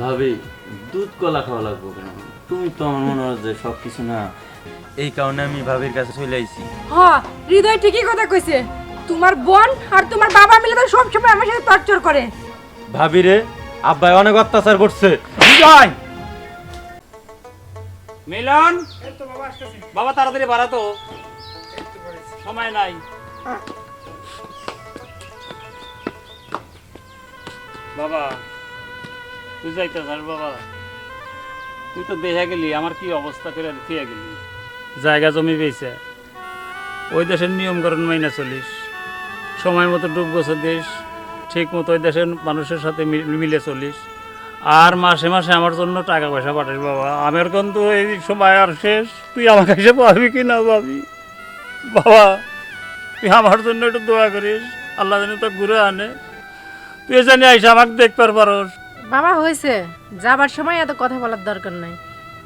ভাবি দুধ কলা খাওয়া লাগবো কেন? তুমি তো আমার মনে হয় যে সব কিছু না এই কারণে আমি ভাবির কাছে চলে আইছি। হ হৃদয় ঠিকই কথা কইছে। তোমার বোন আর তোমার বাবা মিলে তো সব সময় আমার সাথে টর্চার করে। ভাবি রে আব্বাই অনেক অত্যাচার করছে। বিজয় মিলন! বাবা তাড়াতাড়ি বাড়া তো। সময় নাই। বাবা তুই যাইতে চাস বাবা। তুই তো দেখে গেলি, আমার কি অবস্থা করে দেখে গেলি? জায়গা জমি পেয়েছে ওই দেশের নিয়মকরণ মাইনা চলিস। সময় মতো ডুব গোছ দিস। ঠিক মতো ওই দেশের মানুষের সাথে মিলে চলিস। আর মাসে মাসে আমার জন্য টাকা পয়সা পাঠাস বাবা। আমার কিন্তু এই সময় আর শেষ। তুই আমাকে এসে পাবি কি না পাবি? বাবা, তুই আমার জন্য একটু দোয়া করিস। আল্লাহ জানি তো ঘুরে আনে। তুই জানি আইসা আমাকে দেখবার পারস। বাবা হয়েছে যাবার সময় এত কথা বলার দরকার নাই।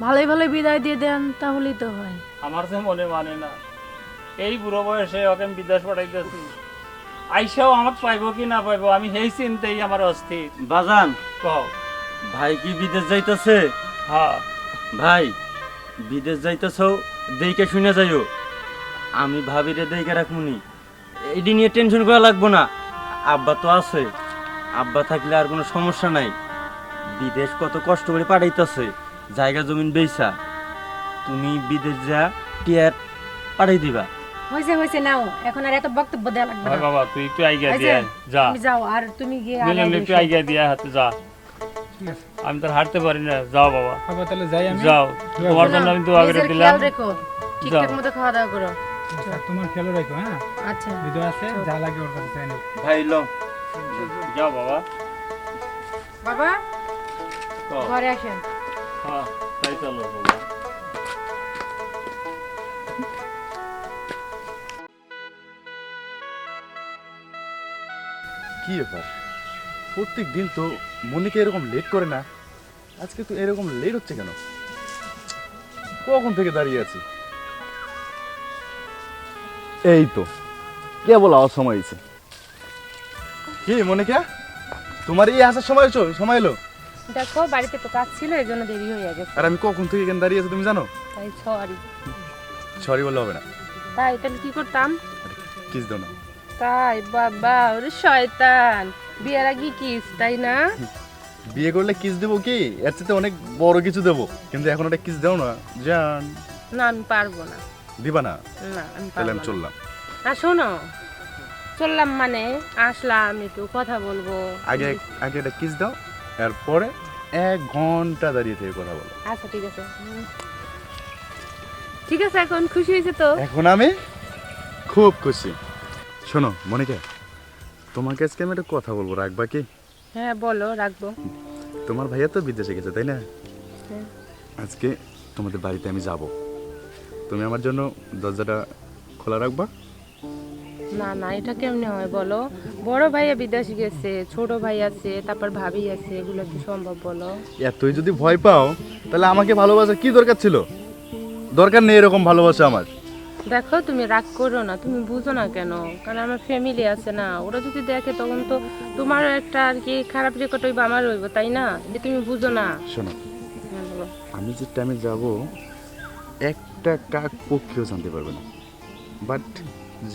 ভালোই ভালোই বিদায় দিয়ে দেন তাহলেই তো হয়। আমার যে মনে মানে না এই বুড়ো বয়সে ওকে আমি বিদেশ পাঠাইতেছি। আইসাও আমার পাইবো কি না পাইবো আমি সেই চিন্তাই আমার অস্থির। বাজান কও। ভাই কি বিদেশ যাইতেছে? হ্যাঁ। ভাই বিদেশ যাইতেছ দেইকে শুনে যাইও। আমি ভাবি রে দেইকে রাখমুনি। এডি নিয়ে টেনশন করা লাগবো না। আব্বা তো আছে। আব্বা থাকলে আর কোনো সমস্যা নাই। বিদেশ কত কষ্ট করে পাঠাইতেছে জায়গা জমিন বেচা তুমি বিদেশ যা টিয়ার পাঠাই দিবা। হয়েছে হয়েছে নাও এখন আর এত বক্তব্য দেওয়া লাগবে না। বাবা তুই একটু আইগা দিয়ে যা। তুমি যাও আর তুমি গিয়ে মিলন একটু আইগা দিয়ে হাতে যা। আমি তো হাঁটতে পারি না যাও বাবা। বাবা তাহলে যাই আমি। যাও তোমার জন্য আমি দোয়া করে দিলাম। খেয়াল রেখো ঠিকঠাক মতো খাওয়া দাওয়া করো। আচ্ছা, তোমার খেয়াল রাখো হ্যাঁ? আচ্ছা। ভিডিও আছে যা লাগে ওর কাছে ভাই লো যাও বাবা। বাবা। ঘরে আসেন। হ্যাঁ তাই চলো বাবা কি ব্যাপার? প্রত্যেক দিন তো মনিকে এরকম লেট করে না। আজকে তো এরকম লেট হচ্ছে কেন? কখন থেকে দাঁড়িয়ে আছি? এই তো কেবল সময় হয়েছে। কি মনিকা? তোমার এই আসার সময় সময় এলো? দেখো বাড়িতে তো কাজ ছিল এই জন্য দেরি হয়ে গেছে। আর আমি কখন থেকে এখানে দাঁড়িয়ে আছি তুমি জানো? তাই সরি। সরি বললে হবে না। তাই তাহলে কি করতাম? কিস দাও না। তাই বাবা ওরে শয়তান। বিয়ের আগে কিস তাই না? বিয়ে করলে কিস দেবো কি? এর চেয়ে অনেক বড় কিছু দেবো। কিন্তু এখন ওটা কিস দাও না। জান। না আমি পারব না। দিবা না? না আমি তাহলে আমি চললাম। আর শোনো চললাম মানে আসলাম একটু কথা বলব। আগে আগে একটা কিস দাও। এরপরে এক ঘণ্টা দাঁড়িয়ে থেকে কথা বলো। আচ্ছা ঠিক আছে। ঠিক আছে এখন খুশি হয়েছে তো? এখন আমি খুব খুশি। শোনো মনিকা তোমাকে আজকে আমি একটা কথা বলব রাখবা কি? হ্যাঁ বলো রাখব। তোমার ভাইয়া তো বিদেশে গেছে তাই না? হ্যাঁ। আজকে তোমাদের বাড়িতে আমি যাব। তুমি আমার জন্য দরজাটা খোলা রাখবা। না না এটা কেমনে হয় বলো? বড় ভাইয়া বিদেশ গেছে ছোট ভাই আছে তারপর ভাবি আছে এগুলো কি সম্ভব বলো? এতই যদি ভয় পাও তাহলে আমাকে ভালোবাসা কি দরকার ছিল? দরকার নেই এরকম ভালোবাসা আমার। দেখো তুমি রাগ করো না তুমি বুঝো না কেন? কারণ আমার ফ্যামিলি আছে না ওরা যদি দেখে তখন তো তোমারও একটা আর কি খারাপ রেকর্ড হইবে আমার হইব তাই না? যে তুমি বুঝো না। শোনো হ্যাঁ। আমি যে টাইমে যাব একটা কাক পক্ষেও জানতে পারবে না। বাট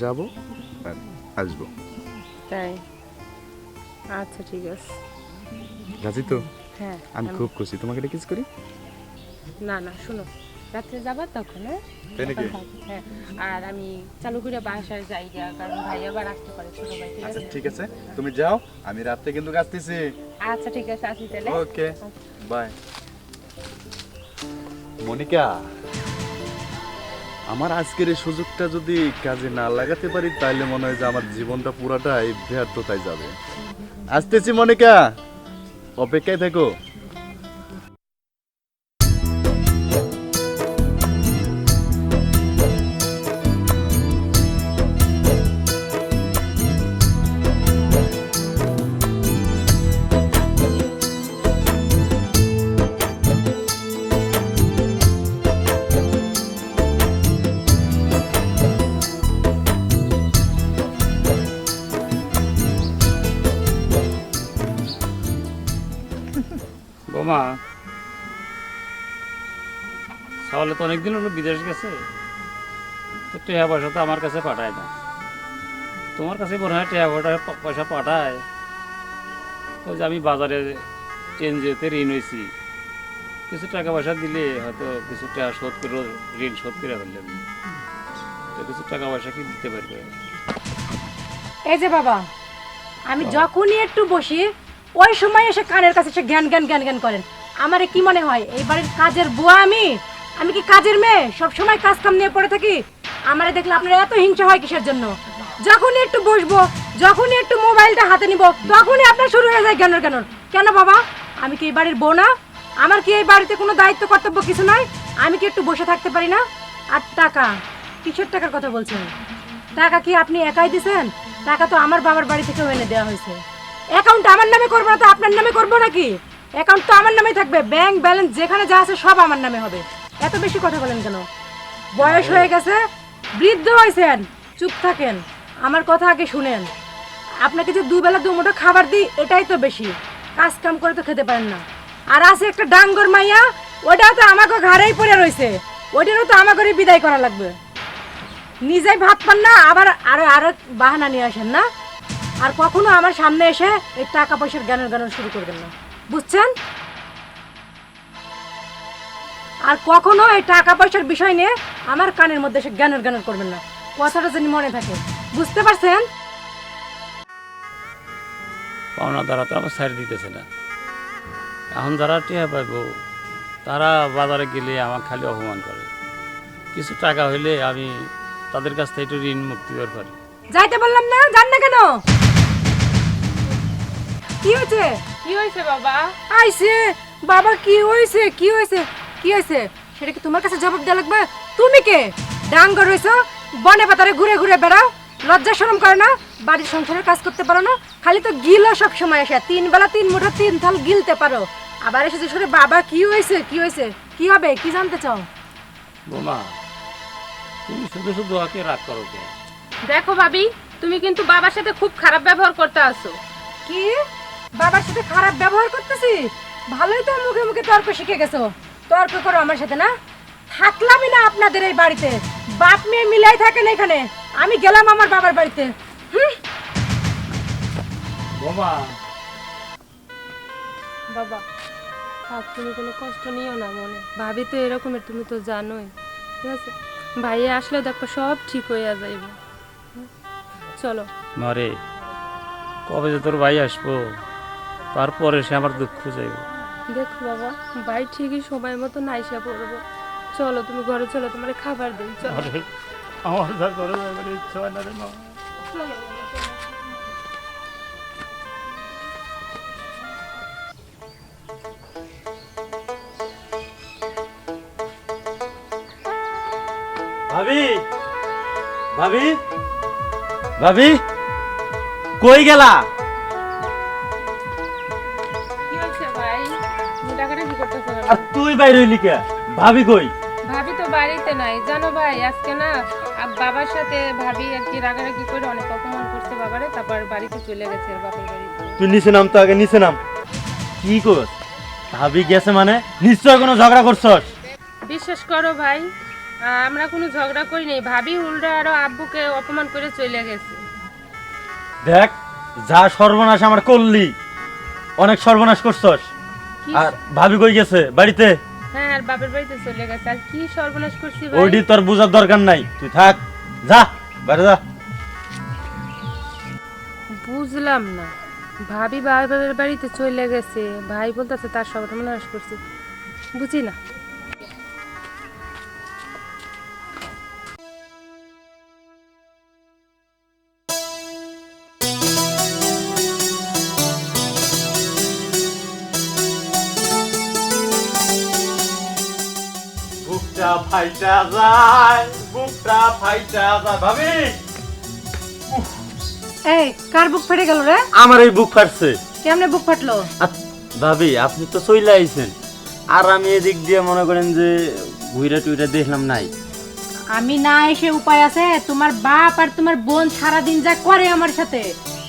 যাব আর আসব। তাই? আচ্ছা ঠিক আছে। রাজি তো? হ্যাঁ আমি খুব খুশি। তোমাকে এটা কিস করি? না না শুনো। রাত্রে যাবা তখন হ্যাঁ? তাই নাকি? হ্যাঁ। আর আমি চালু করে বাসায় যাই কারণ ভাই আবার আসতে পারে ছোট ভাই আচ্ছা ঠিক আছে। তুমি যাও আমি রাতে কিন্তু আসতেছি। আচ্ছা ঠিক আছে আসি তাহলে। Okay bye Monika. আমার আজকের এই সুযোগটা যদি কাজে না লাগাতে পারি, তাহলে মনে হয় যে আমার জীবনটা পুরাটাই ব্যর্থতায় যাবে। আসতেছি মনিকা। অপেক্ষায় থেকো। বোমা তাহলে তো অনেকদিন হলো বিদেশ গেছে। তো টেহা পয়সা তো আমার কাছে পাঠায় না। তোমার কাছে মনে হয় টেহা পয়সা পাঠায়? তো যে আমি বাজারে এনজিওতে ঋণ হয়েছি। কিছু টাকা পয়সা দিলে হয়তো কিছু টাকা শোধ করে ঋণ শোধ করে ফেললাম তো কিছু টাকা পয়সা কি দিতে পারবে? এই যে বাবা আমি যখনই একটু বসি ওই সময় এসে কানের কাছে এসে জ্ঞান জ্ঞান জ্ঞান জ্ঞান করেন। আমারে কি মনে হয়, এই বাড়ির কাজের বুয়া আমি? আমি কি কাজের মেয়ে? সব সময় কাজ কাম নিয়ে পড়ে থাকি? আমারে দেখলে আপনার এত হিংসা হয় কিসের জন্য? যখনই একটু বসবো, যখনই একটু মোবাইলটা হাতে নিব, তখনই আপনার শুরু হয়ে যায় জ্ঞানের জ্ঞান কেন বাবা? আমি কি এই বাড়ির বউ না? আমার কি এই বাড়িতে কোনো দায়িত্ব, কর্তব্য কিছু নাই? আমি কি একটু বসে থাকতে পারি না? আর টাকা? কিসের টাকার কথা বলছেন? টাকা কি আপনি একাই দিছেন? টাকা তো আমার বাবার বাড়ি থেকেও এনে দেওয়া হয়েছে। অ্যাকাউন্ট আমার নামে করব না তো আপনার নামে করব নাকি? অ্যাকাউন্ট তো আমার নামেই থাকবে। ব্যাংক ব্যালেন্স যেখানে যা আছে সব আমার নামে হবে। এত বেশি কথা বলেন কেন? বয়স হয়ে গেছে, বৃদ্ধ হয়েছেন, চুপ থাকেন, আমার কথা আগে শুনেন। আপনাকে যে দুবেলা দুমুঠো খাবার দিই, এটাই তো বেশি। কাজ কাম করে তো খেতে পারেন না। আর আছে একটা ডাঙ্গর মাইয়া, ওটাও তো আমাকে ঘাড়েই পড়ে রয়েছে। ওইটারও তো আমাকে বিদায় করা লাগবে। নিজেই ভাত পান না, আবার আরও আরও বাহানা নিয়ে আসেন না? আর কখনো আমার সামনে এসে এই টাকা পয়সার জ্ঞানের জ্ঞান শুরু করবেন না। বুঝছেন? আর কখনো এই টাকা পয়সার বিষয় নিয়ে আমার কানের মধ্যে এসে জ্ঞানের জ্ঞানের করবেন না। কথাটা যেন মনে থাকে বুঝতে পারছেন? পাওনা দ্বারা তো আবার ছাড় দিতেছে না। এখন যারা টিয়া পাইব তারা বাজারে গেলে আমার খালি অপমান করে। কিছু টাকা হইলে আমি তাদের কাছ থেকে একটু ঋণ মুক্তি পারি যাইতে বললাম না জান না কেন? কি হয়েছে? কি হয়েছে বাবা? আইছে বাবা কি হয়েছে? কি হয়েছে? কি হয়েছে? সেটা কি তোমার কাছে জবাব দেওয়া লাগবে? তুমি কে? ডাঙ্গর রয়েছো বনে পাতারে ঘুরে ঘুরে বেড়াও? লজ্জা শরম করে না? বাড়ির সংসারের কাজ করতে পারো না? খালি তো গিলো সব সময় এসে তিন বেলা তিন মুঠো তিন থাল গিলতে পারো। আবার এসে শুনে বাবা কি হয়েছে? কি হয়েছে? কি হবে? কি জানতে চাও? বোমা তুমি শুধু শুধু ওকে রাগ করো দেখো ভাবি তুমি কিন্তু বাবার সাথে খুব খারাপ ব্যবহার করতে আসো। কি? বাবার সাথে খারাপ ব্যবহার করতেছি? ভালোই তো মুখে মুখে তর্ক শিখে গেছো। তর্ক করো আমার সাথে না? থাকলামই না আপনাদের এই বাড়িতে। বাপ মেয়ে মিলাই থাকেন এখানে। আমি গেলাম আমার বাবার বাড়িতে। হুম, বাবা। তুমি কোনো কষ্ট নিও না মনে। ভাবি তো এরকমের তুমি তো জানোই। ঠিক আছে? ভাইয়া আসলে দেখো সব ঠিক হইয়া যাইব। চলো। মারে কবে যে তোর ভাই আসব? তারপরে সে আমার দুঃখ যাইব। দেখো বাবা ভাই ঠিকই সময় মতো নাইসা পড়ব। চলো তুমি ঘরে চলো তোমার খাবার দিই চলো। আমার যা করে যাবার ইচ্ছা হয় না রে মা। ভাবি ভাবি ভাবি কই গেলা? তুই বাইরে হইলি কে? ভাবি কই? ভাবি তো বাড়িতে নাই। জানো ভাই আজকে না বাবার সাথে ভাবি আর কি রাগারাগি করে অনেক অপমান করছে বাবারে তারপর বাড়িতে চলে গেছে বাপের বাড়িতে তুই নিচে নাম তো আগে নিচে নাম। কি কর? ভাবি গেছে মানে? নিশ্চয় কোনো ঝগড়া করছস? বিশ্বাস করো ভাই আমরা কোনো ঝগড়া করিনি ভাবি উল্টা আরও আব্বুকে অপমান করে চলে গেছে। দেখ যা সর্বনাশ আমার করলি অনেক সর্বনাশ করছস। আর ভাবি কই গেছে? বাড়িতে? হ্যাঁ আর বাপের বাড়িতে চলে গেছে। আর কি সর্বনাশ করছি ভাই? ওডি তোর বুঝার দরকার নাই। তুই থাক। যা বাইরে যা। বুঝলাম না। ভাবি বাবার বাড়িতে চলে গেছে। ভাই বলতেছে তার সর্বনাশ করছে। বুঝি না। ফাইটা যায় বুকটা ফাইটা যায়। ভাবি! এই কার বুক ফেটে গেল রে? আমার এই বুক ফাটছে। কেমনে বুক ফাটলো? ভাবি আপনি তো আইছেন। আর আমি এদিক দিয়ে মনে করেন যে ঘুইরা টুইরা দেখলাম নাই। আমি না এসে উপায় আছে তোমার বাপ আর তোমার বোন সারাদিন যা করে আমার সাথে।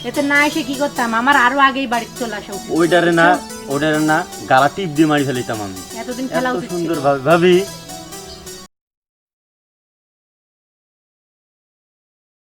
এতে না এসে কি করতাম? আমার আরও আগেই বাড়িতে চলে আসা। ওইটারে না ওদের না গালা টিপ দিয়ে মারি ফেলিতাম আমি। এতদিন খেলা সুন্দর ভাবি